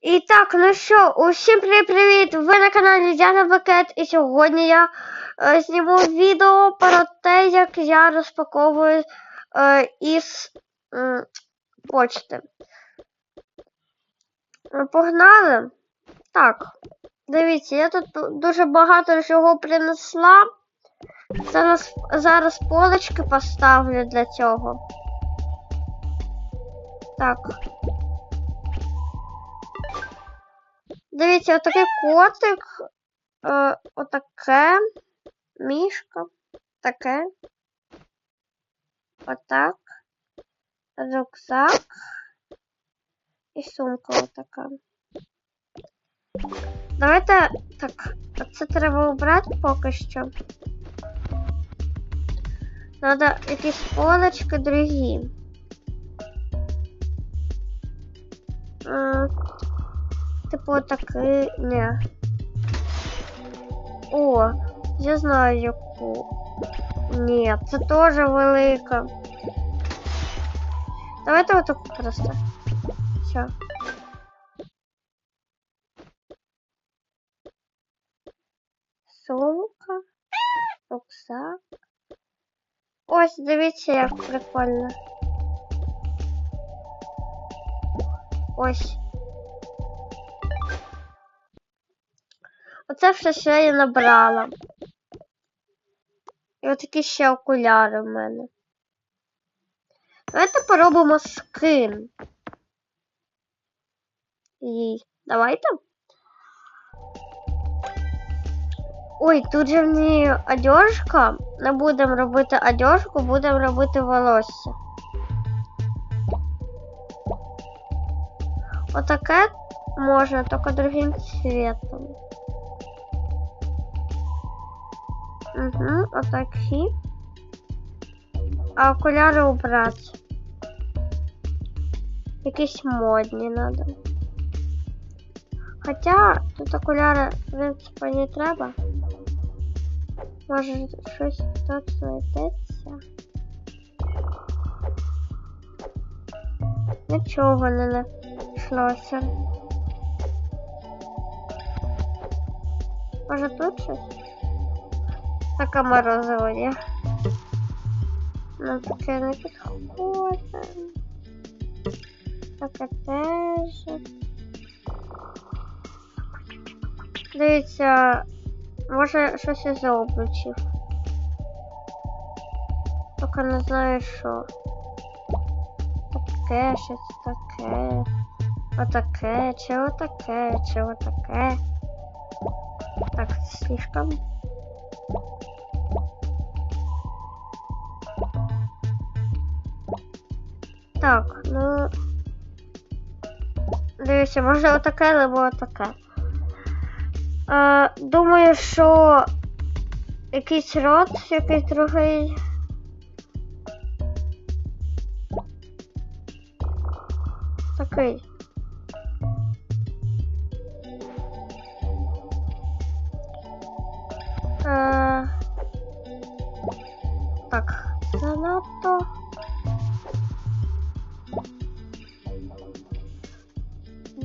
І так, ну що, усім привіт-привіт! Ви на каналі Діана Бакет, і сьогодні я е, зніму відео про те, як я розпаковую е, із м, почти. Е, Погнали. Так, дивіться, я тут дуже багато чого принесла. Зараз, зараз полочки поставлю для цього. Так. Дивіться, отакий котик, е, отаке, мішка, таке. Отак. Рюкзак. І сумка отака. Давайте так, це треба обрати поки що. Надо якісь полочки другі. Типу такий. Не. О, я знаю яку. Ні, це теж велика. Давайте отаку просто. Все. Сумка. Рюкзак. Ось, дивіться, як прикольно. Ось. Оце все, що я набрала. І отакі ще окуляри в мене. Давайте поробимо скин. І давайте. Ой, тут же в ній одежка. Не будемо робити одежку, будемо робити волосся. Отаке можна, тільки другим цветом. Угу, отакі. А окуляри убрати. Якісь модні надо. Хоча тут окуляри, в принципі, не треба. Може щось тут знайдеться. Нічого не знайшлося. Може тут щось? Така морозиво є. Ну таке не підходить. Таке теж. Дивіться, може щось із обручів. Тільки не знаю що. Таке, щось таке. Отаке, чи отаке, чи отаке. Так, слишком. Так, ну. Дивіться, може отаке, або отаке. Е, думаю, що якийсь рот, якийсь другий. Такий. Е, так, занадто.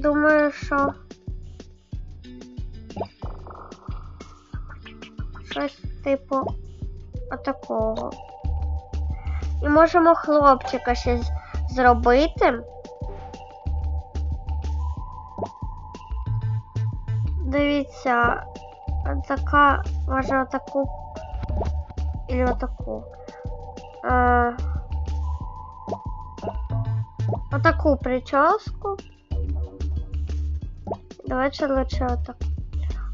Думаю, що щось типу отакого. І можемо хлопчика ще зробити. Дивіться, така, може отаку. Или отаку. Е, отаку прическу. Давайте лучше отак.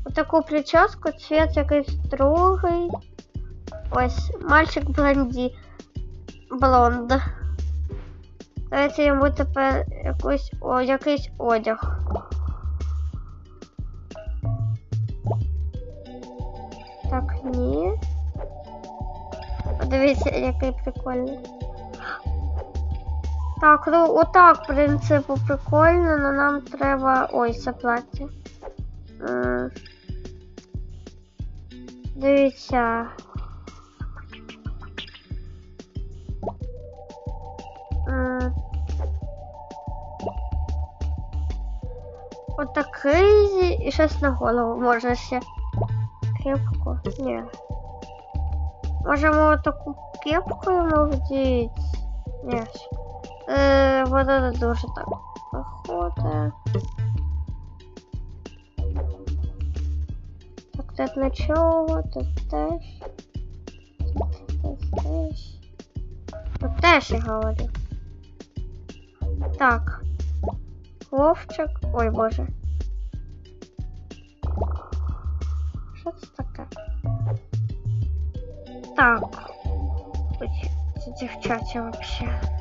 Отаку прическу, цвет якийсь другий. Ось, мальчик блонді. Блонд. Давайте йому тепер якусь, о, якийсь одяг. Так, ні. Подивіться, який прикольний. Так, ну отак, в принципі, прикольно, але нам треба. Ой, це плаття. М. Дивіться. М. Отакий і щось на голову можна ще. Кепку? Ні. Можемо таку кепку йому вдіть. Ні. Е, вона не дуже так виходить. Так, тут нічого, тут теж. Тут теж. Тут теж я говорю. Так. Вовчик. Ой, боже. Що це таке? Так. Ой, це дівчачі вообще.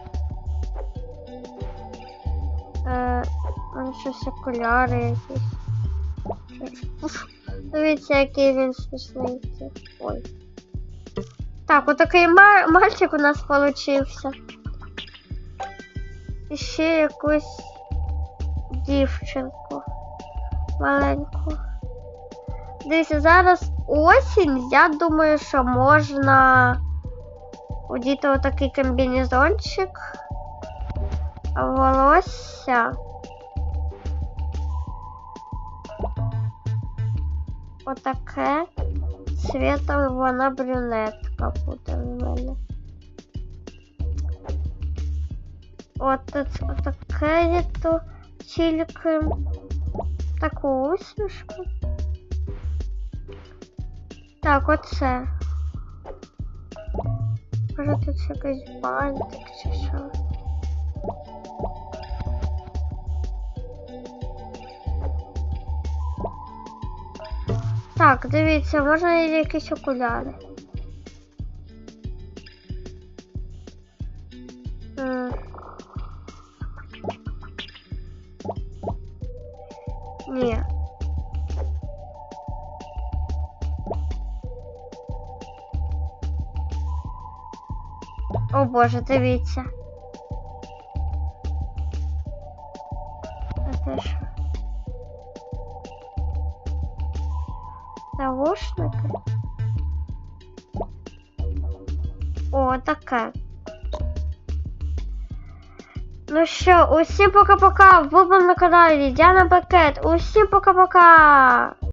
Е, мене щось окуляри якісь. Уф, Дивіться, який він смішний. Ой. Так, отакий ма- мальчик у нас получився. І ще якусь дівчинку маленьку. Дивіться, зараз осінь. Я думаю, що можна одіти отакий комбінезончик. А волосся. Отаке. Цвітом вона брюнетка буде в мене. От от- отаке є то тільки таку усмішку. Так, оце. Може тут якийсь бантик чи що. Так, дивіться, можна якісь окуляри. Ні. О боже, дивіться. Наушники? О, таке. Ну що, усім пока-пока. Ви були на каналі Діана Бакет. Усім пока-пока.